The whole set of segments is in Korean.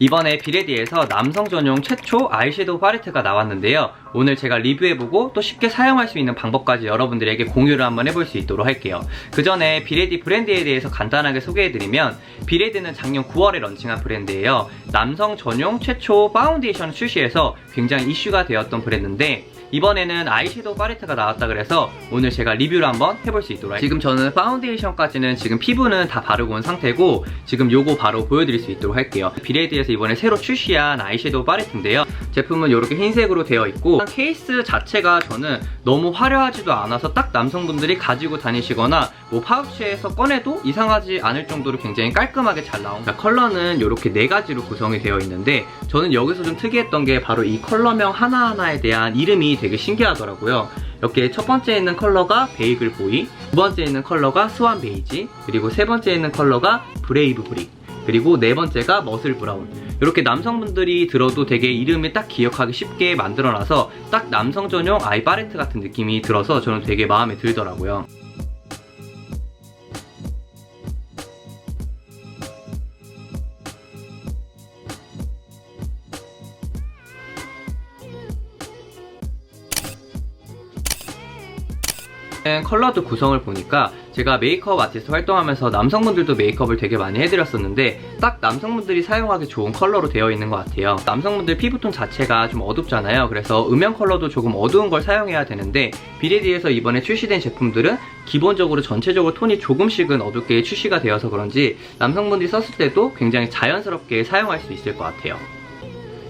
이번에 비레디에서 남성 전용 최초 아이섀도우 팔레트가 나왔는데요. 오늘 제가 리뷰해보고 또 쉽게 사용할 수 있는 방법까지 여러분들에게 공유를 한번 해볼 수 있도록 할게요. 그 전에 비레디 브랜드에 대해서 간단하게 소개해드리면 비레디는 작년 9월에 런칭한 브랜드예요. 남성 전용 최초 파운데이션 출시해서 굉장히 이슈가 되었던 브랜드인데 이번에는 아이섀도우 팔레트가 나왔다 그래서 오늘 제가 리뷰를 한번 해볼 수 있도록. 지금 저는 파운데이션까지는 지금 피부는 다 바르고 온 상태고 지금 요거 바로 보여드릴 수 있도록 할게요. 비레디에서 이번에 새로 출시한 아이섀도우 팔레트인데요. 제품은 이렇게 흰색으로 되어 있고 케이스 자체가 저는 너무 화려하지도 않아서 딱 남성분들이 가지고 다니시거나 뭐 파우치에서 꺼내도 이상하지 않을 정도로 굉장히 깔끔하게 잘 나온 자, 컬러는 이렇게 네 가지로 구성이 되어 있는데 저는 여기서 좀 특이했던 게 바로 이 컬러명 하나하나에 대한 이름이 되게 신기하더라고요. 이렇게 첫 번째 있는 컬러가 베이글 보이, 두 번째 있는 컬러가 스완 베이지, 그리고 세 번째 있는 컬러가 브레이브 브릭, 그리고 네 번째가 머슬 브라운. 이렇게 남성분들이 들어도 되게 이름을 딱 기억하기 쉽게 만들어놔서 딱 남성 전용 아이 팔레트 같은 느낌이 들어서 저는 되게 마음에 들더라고요. 컬러도 구성을 보니까 제가 메이크업 아티스트 활동하면서 남성분들도 메이크업을 되게 많이 해드렸었는데 딱 남성분들이 사용하기 좋은 컬러로 되어 있는 것 같아요. 남성분들 피부톤 자체가 좀 어둡잖아요. 그래서 음영 컬러도 조금 어두운 걸 사용해야 되는데 비레디에서 이번에 출시된 제품들은 기본적으로 전체적으로 톤이 조금씩은 어둡게 출시가 되어서 그런지 남성분들이 썼을 때도 굉장히 자연스럽게 사용할 수 있을 것 같아요.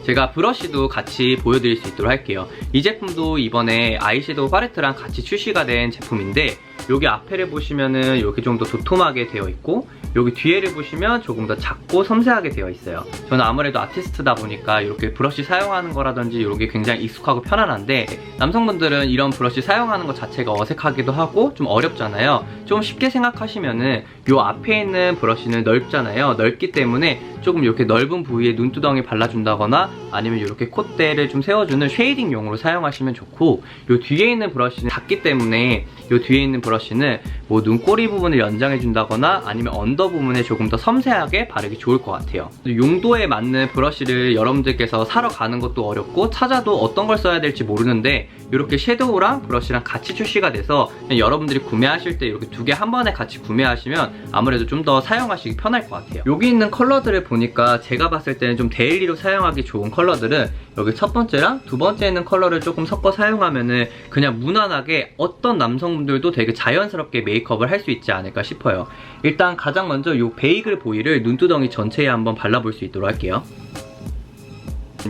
제가 브러쉬도 같이 보여드릴 수 있도록 할게요. 이 제품도 이번에 아이섀도우 팔레트랑 같이 출시가 된 제품인데 여기 앞에를 보시면은 이렇게 좀 더 도톰하게 되어 있고 여기 뒤에를 보시면 조금 더 작고 섬세하게 되어 있어요. 저는 아무래도 아티스트다 보니까 이렇게 브러쉬 사용하는 거라든지 이게 굉장히 익숙하고 편안한데 남성분들은 이런 브러쉬 사용하는 것 자체가 어색하기도 하고 좀 어렵잖아요. 좀 쉽게 생각하시면은 요 앞에 있는 브러쉬는 넓잖아요. 넓기 때문에 조금 이렇게 넓은 부위에 눈두덩이 발라준다거나 아니면 이렇게 콧대를 좀 세워주는 쉐이딩용으로 사용하시면 좋고 요 뒤에 있는 브러쉬는 작기 때문에 요 뒤에 있는 브러쉬 는 뭐 눈꼬리 부분을 연장해준다거나 아니면 언더 부분에 조금 더 섬세하게 바르기 좋을 것 같아요. 용도에 맞는 브러쉬를 여러분들께서 사러 가는 것도 어렵고 찾아도 어떤 걸 써야 될지 모르는데 이렇게 섀도우랑 브러쉬랑 같이 출시가 돼서 여러분들이 구매하실 때 이렇게 두 개 한 번에 같이 구매하시면 아무래도 좀 더 사용하시기 편할 것 같아요. 여기 있는 컬러들을 보니까 제가 봤을 때는 좀 데일리로 사용하기 좋은 컬러들은 여기 첫 번째랑 두 번째 있는 컬러를 조금 섞어 사용하면은 그냥 무난하게 어떤 남성분들도 되게 자연스럽게 메이크업을 할 수 있지 않을까 싶어요. 일단 가장 먼저 이 베이글 보이를 눈두덩이 전체에 한번 발라볼 수 있도록 할게요.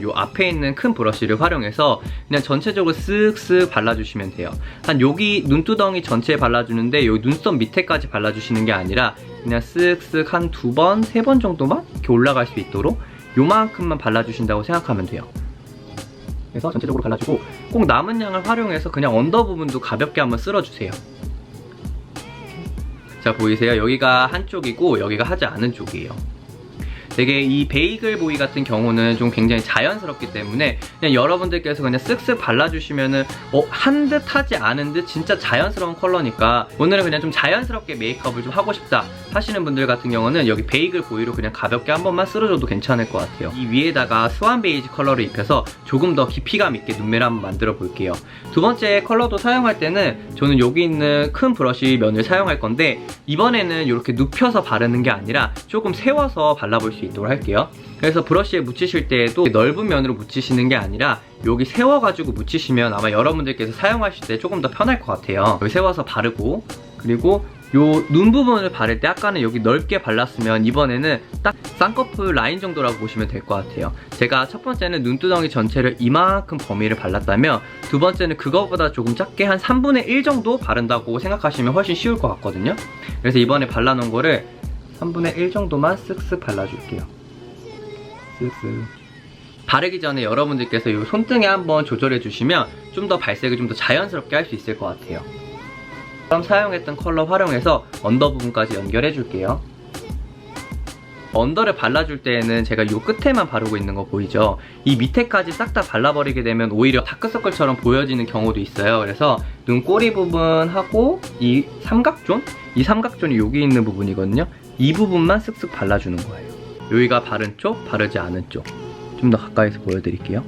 요 앞에 있는 큰 브러쉬를 활용해서 그냥 전체적으로 쓱쓱 발라주시면 돼요. 한 여기 눈두덩이 전체에 발라주는데 요 눈썹 밑에까지 발라주시는 게 아니라 그냥 쓱쓱 한 두 번, 세 번 정도만 이렇게 올라갈 수 있도록 요만큼만 발라주신다고 생각하면 돼요. 그래서 전체적으로 발라주고 꼭 남은 양을 활용해서 그냥 언더 부분도 가볍게 한번 쓸어주세요. 자 보이세요? 여기가 한쪽이고 여기가 하지 않은 쪽이에요. 되게 이 베이글 보이 같은 경우는 좀 굉장히 자연스럽기 때문에 그냥 여러분들께서 그냥 쓱쓱 발라주시면은 어, 한 듯 하지 않은 듯 진짜 자연스러운 컬러니까 오늘은 그냥 좀 자연스럽게 메이크업을 좀 하고 싶다 하시는 분들 같은 경우는 여기 베이글 보이로 그냥 가볍게 한 번만 쓸어줘도 괜찮을 것 같아요. 이 위에다가 스완 베이지 컬러를 입혀서 조금 더 깊이감 있게 눈매를 한번 만들어 볼게요. 두 번째 컬러도 사용할 때는 저는 여기 있는 큰 브러쉬 면을 사용할 건데 이번에는 이렇게 눕혀서 바르는 게 아니라 조금 세워서 발라볼 수 있도록 할게요. 그래서 브러쉬에 묻히실 때에도 넓은 면으로 묻히시는 게 아니라 여기 세워가지고 묻히시면 아마 여러분들께서 사용하실 때 조금 더 편할 것 같아요. 여기 세워서 바르고 그리고 요눈 부분을 바를 때 아까는 여기 넓게 발랐으면 이번에는 딱 쌍꺼풀 라인 정도라고 보시면 될 것 같아요. 제가 첫 번째는 눈두덩이 전체를 이만큼 범위를 발랐다면 두 번째는 그거보다 조금 작게 한 3분의 1 정도 바른다고 생각하시면 훨씬 쉬울 것 같거든요. 그래서 이번에 발라놓은 거를 3분의 1 정도만 쓱쓱 발라줄게요. 쓱쓱. 바르기 전에 여러분들께서 이 손등에 한번 조절해 주시면 좀 더 발색을 좀 더 자연스럽게 할 수 있을 것 같아요. 그럼 사용했던 컬러 활용해서 언더 부분까지 연결해 줄게요. 언더를 발라줄 때에는 제가 이 끝에만 바르고 있는 거 보이죠? 이 밑에까지 싹 다 발라버리게 되면 오히려 다크서클처럼 보여지는 경우도 있어요. 그래서 눈꼬리 부분하고 이 삼각존? 이 삼각존이 여기 있는 부분이거든요. 이 부분만 쓱쓱 발라주는 거예요. 여기가 바른 쪽, 바르지 않은 쪽. 좀 더 가까이서 보여드릴게요.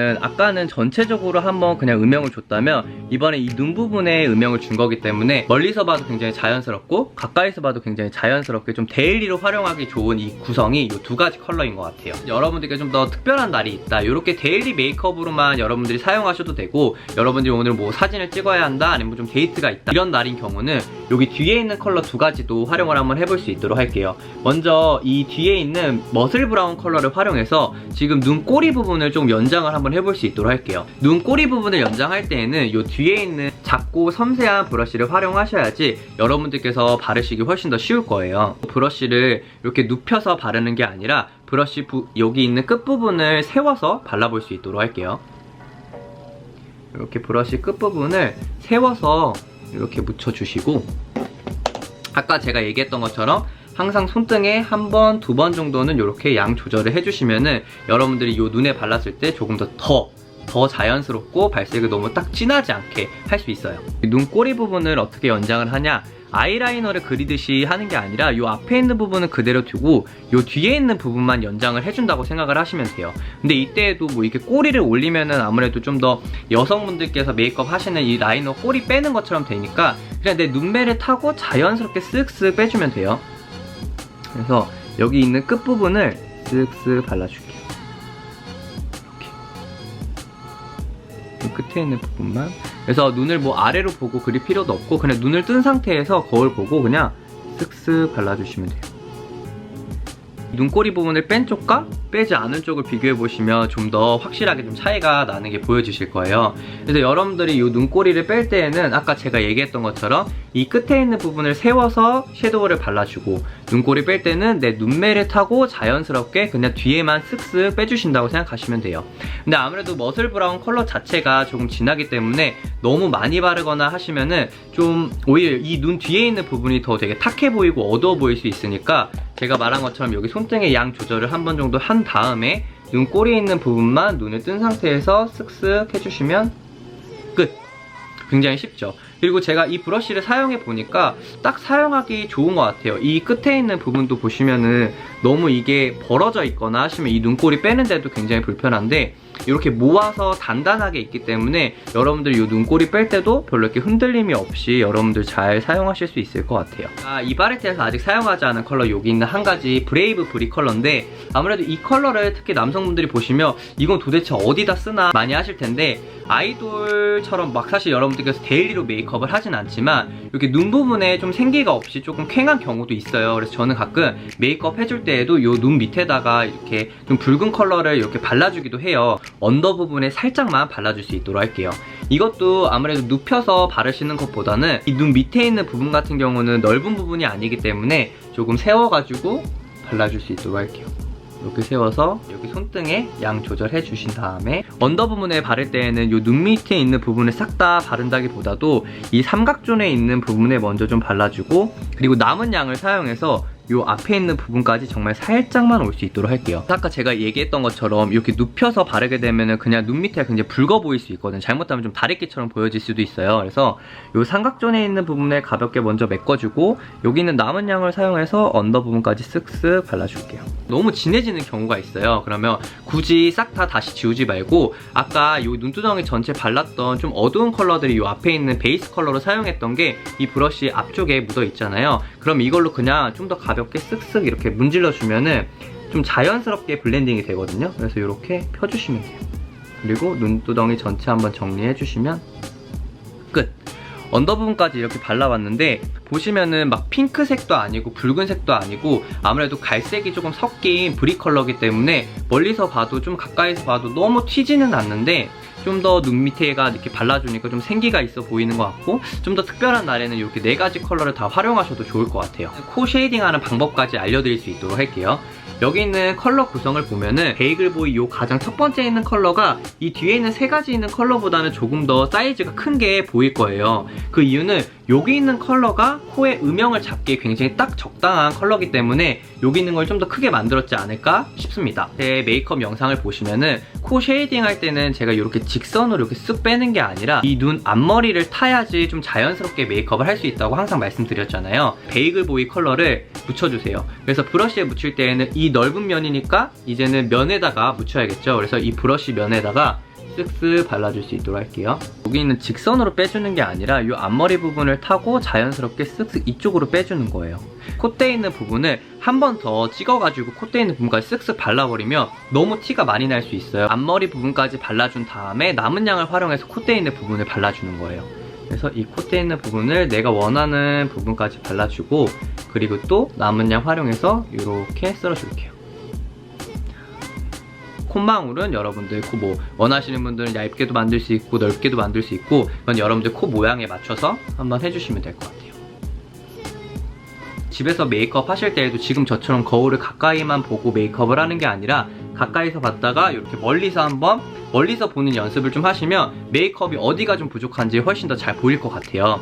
음, 아까는 전체적으로 한번 그냥 음영을 줬다면 이번에 이 눈 부분에 음영을 준 거기 때문에 멀리서 봐도 굉장히 자연스럽고 가까이서 봐도 굉장히 자연스럽게 좀 데일리로 활용하기 좋은 이 구성이 이 두 가지 컬러인 것 같아요. 여러분들께 좀 더 특별한 날이 있다. 이렇게 데일리 메이크업으로만 여러분들이 사용하셔도 되고 여러분들이 오늘 뭐 사진을 찍어야 한다 아니면 좀 데이트가 있다 이런 날인 경우는 여기 뒤에 있는 컬러 두 가지도 활용을 한번 해볼 수 있도록 할게요. 먼저 이 뒤에 있는 머슬 브라운 컬러를 활용해서 지금 눈 꼬리 부분을 좀 연장을 한번 해볼 수 있도록 할게요. 눈 꼬리 부분을 연장할 때에는 이 뒤에 있는 작고 섬세한 브러쉬를 활용하셔야지 여러분들께서 바르시기 훨씬 더 쉬울 거예요. 브러쉬를 이렇게 눕혀서 바르는 게 아니라 브러쉬 부- 여기 있는 끝부분을 세워서 발라볼 수 있도록 할게요. 이렇게 브러쉬 끝부분을 세워서 이렇게 묻혀주시고 아까 제가 얘기했던 것처럼 항상 손등에 한 번, 두 번 정도는 이렇게 양 조절을 해주시면은 여러분들이 이 눈에 발랐을 때 조금 더 더, 더 자연스럽고 발색을 너무 딱 진하지 않게 할 수 있어요. 이 눈꼬리 부분을 어떻게 연장을 하냐? 아이라이너를 그리듯이 하는 게 아니라 이 앞에 있는 부분은 그대로 두고 이 뒤에 있는 부분만 연장을 해준다고 생각을 하시면 돼요. 근데 이때에도 뭐 이렇게 꼬리를 올리면은 아무래도 좀 더 여성분들께서 메이크업 하시는 이 라이너 꼬리 빼는 것처럼 되니까 그냥 내 눈매를 타고 자연스럽게 쓱쓱 빼주면 돼요. 그래서 여기 있는 끝부분을 쓱쓱 발라줄게요. 이렇게. 이 끝에 있는 부분만. 그래서 눈을 뭐 아래로 보고 그릴 필요도 없고 그냥 눈을 뜬 상태에서 거울 보고 그냥 쓱쓱 발라주시면 돼요. 눈꼬리 부분을 뺀 쪽과 빼지 않은 쪽을 비교해 보시면 좀 더 확실하게 좀 차이가 나는 게 보여지실 거예요. 그래서 여러분들이 이 눈꼬리를 뺄 때에는 아까 제가 얘기했던 것처럼 이 끝에 있는 부분을 세워서 섀도우를 발라주고 눈꼬리 뺄 때는 내 눈매를 타고 자연스럽게 그냥 뒤에만 쓱쓱 빼주신다고 생각하시면 돼요. 근데 아무래도 머슬 브라운 컬러 자체가 조금 진하기 때문에 너무 많이 바르거나 하시면은 좀 오히려 이 눈 뒤에 있는 부분이 더 되게 탁해 보이고 어두워 보일 수 있으니까 제가 말한 것처럼 여기 손등의 양 조절을 한 번 정도 한 다음에 눈꼬리에 있는 부분만 눈을 뜬 상태에서 쓱쓱 해주시면 끝! 굉장히 쉽죠. 그리고 제가 이 브러쉬를 사용해 보니까 딱 사용하기 좋은 것 같아요. 이 끝에 있는 부분도 보시면은 너무 이게 벌어져 있거나 하시면 이 눈꼬리 빼는데도 굉장히 불편한데 이렇게 모아서 단단하게 있기 때문에 여러분들 이 눈꼬리 뺄 때도 별로 이렇게 흔들림이 없이 여러분들 잘 사용하실 수 있을 것 같아요. 아, 이 바레트에서 아직 사용하지 않은 컬러 여기 있는 한 가지 브레이브 브리 컬러인데 아무래도 이 컬러를 특히 남성분들이 보시면 이건 도대체 어디다 쓰나 많이 하실 텐데 아이돌처럼 막 사실 여러분들께서 데일리로 메이크업 을 하진 않지만 이렇게 눈 부분에 좀 생기가 없이 조금 쾌한 경우도 있어요. 그래서 저는 가끔 메이크업 해줄 때에도 이 눈 밑에다가 이렇게 좀 붉은 컬러를 이렇게 발라주기도 해요. 언더 부분에 살짝만 발라줄 수 있도록 할게요. 이것도 아무래도 눕혀서 바르시는 것보다는 이 눈 밑에 있는 부분 같은 경우는 넓은 부분이 아니기 때문에 조금 세워가지고 발라줄 수 있도록 할게요. 이렇게 세워서 여기 손등에 양 조절해 주신 다음에 언더 부분에 바를 때에는 이 눈 밑에 있는 부분을 싹 다 바른다기보다도 이 삼각존에 있는 부분에 먼저 좀 발라주고 그리고 남은 양을 사용해서 이 앞에 있는 부분까지 정말 살짝만 올 수 있도록 할게요. 아까 제가 얘기했던 것처럼 이렇게 눕혀서 바르게 되면은 그냥 눈 밑에 굉장히 붉어 보일 수 있거든요. 잘못하면 좀 다래끼처럼 보여질 수도 있어요. 그래서 이 삼각존에 있는 부분에 가볍게 먼저 메꿔주고 여기 있는 남은 양을 사용해서 언더 부분까지 쓱쓱 발라줄게요. 너무 진해지는 경우가 있어요. 그러면 굳이 싹 다 다시 지우지 말고 아까 이 눈두덩이 전체 발랐던 좀 어두운 컬러들이 이 앞에 있는 베이스 컬러로 사용했던 게 이 브러쉬 앞쪽에 묻어 있잖아요. 그럼 이걸로 그냥 좀 더 가볍게 쓱쓱 이렇게 문질러 주면은 좀 자연스럽게 블렌딩이 되거든요. 그래서 이렇게 펴주시면 돼요. 그리고 눈두덩이 전체 한번 정리해 주시면 끝. 언더 부분까지 이렇게 발라왔는데 보시면은 막 핑크색도 아니고 붉은색도 아니고 아무래도 갈색이 조금 섞인 브리 컬러기 때문에 멀리서 봐도 좀 가까이서 봐도 너무 튀지는 않는데 좀 더 눈 밑에가 이렇게 발라주니까 좀 생기가 있어 보이는 것 같고 좀 더 특별한 날에는 이렇게 네 가지 컬러를 다 활용하셔도 좋을 것 같아요. 코 쉐이딩하는 방법까지 알려드릴 수 있도록 할게요. 여기 있는 컬러 구성을 보면은 베이글보이 요 가장 첫 번째 있는 컬러가 이 뒤에 있는 세 가지 있는 컬러보다는 조금 더 사이즈가 큰 게 보일 거예요. 그 이유는 여기 있는 컬러가 코의 음영을 잡기에 굉장히 딱 적당한 컬러기 때문에 여기 있는 걸 좀 더 크게 만들었지 않을까 싶습니다. 제 메이크업 영상을 보시면은 코 쉐이딩 할 때는 제가 이렇게 직선으로 이렇게 쓱 빼는 게 아니라 이 눈 앞머리를 타야지 좀 자연스럽게 메이크업을 할 수 있다고 항상 말씀드렸잖아요. 베이글 보이 컬러를 묻혀주세요. 그래서 브러쉬에 묻힐 때에는 이 넓은 면이니까 이제는 면에다가 묻혀야겠죠. 그래서 이 브러쉬 면에다가 쓱쓱 발라줄 수 있도록 할게요. 여기 있는 직선으로 빼주는 게 아니라 이 앞머리 부분을 타고 자연스럽게 쓱쓱 이쪽으로 빼주는 거예요. 콧대 있는 부분을 한 번 더 찍어가지고 콧대 있는 부분까지 쓱쓱 발라버리면 너무 티가 많이 날 수 있어요. 앞머리 부분까지 발라준 다음에 남은 양을 활용해서 콧대 있는 부분을 발라주는 거예요. 그래서 이 콧대 있는 부분을 내가 원하는 부분까지 발라주고 그리고 또 남은 양 활용해서 이렇게 쓸어줄게요. 콧망울은 여러분들 코 뭐 원하시는 분들은 얇게도 만들 수 있고 넓게도 만들 수 있고 그건 여러분들 코 모양에 맞춰서 한번 해주시면 될 것 같아요. 집에서 메이크업 하실 때에도 지금 저처럼 거울을 가까이만 보고 메이크업을 하는 게 아니라 가까이서 봤다가 이렇게 멀리서 한번 멀리서 보는 연습을 좀 하시면 메이크업이 어디가 좀 부족한지 훨씬 더 잘 보일 것 같아요.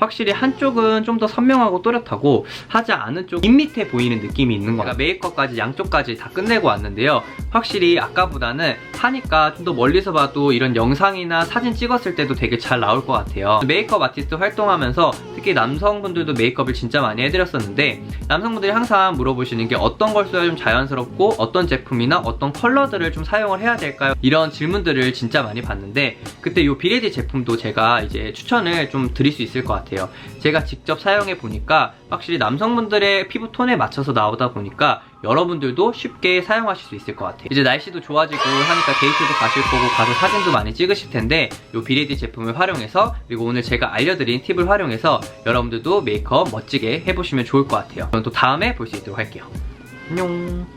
확실히 한쪽은 좀 더 선명하고 또렷하고 하지 않은 쪽 밋밋해 보이는 느낌이 있는 것 같아요. 메이크업까지 양쪽까지 다 끝내고 왔는데요. 확실히 아까보다는 하니까 좀 더 멀리서 봐도 이런 영상이나 사진 찍었을 때도 되게 잘 나올 것 같아요. 메이크업 아티스트 활동하면서 특히 남성분들도 메이크업을 진짜 많이 해드렸었는데 남성분들이 항상 물어보시는 게 어떤 걸 써야 좀 자연스럽고 어떤 제품이나 어떤 컬러들을 좀 사용을 해야 될까요? 이런 질문들을 진짜 많이 받는데 그때 이 비레디 제품도 제가 이제 추천을 좀 드릴 수 있을 것 같아요. 제가 직접 사용해 보니까 확실히 남성분들의 피부 톤에 맞춰서 나오다 보니까 여러분들도 쉽게 사용하실 수 있을 것 같아요. 이제 날씨도 좋아지고 하니까 데이트도 가실 거고 가서 사진도 많이 찍으실 텐데 이 비레디 제품을 활용해서 그리고 오늘 제가 알려드린 팁을 활용해서 여러분들도 메이크업 멋지게 해보시면 좋을 것 같아요. 저는 또 다음에 볼 수 있도록 할게요. 안녕.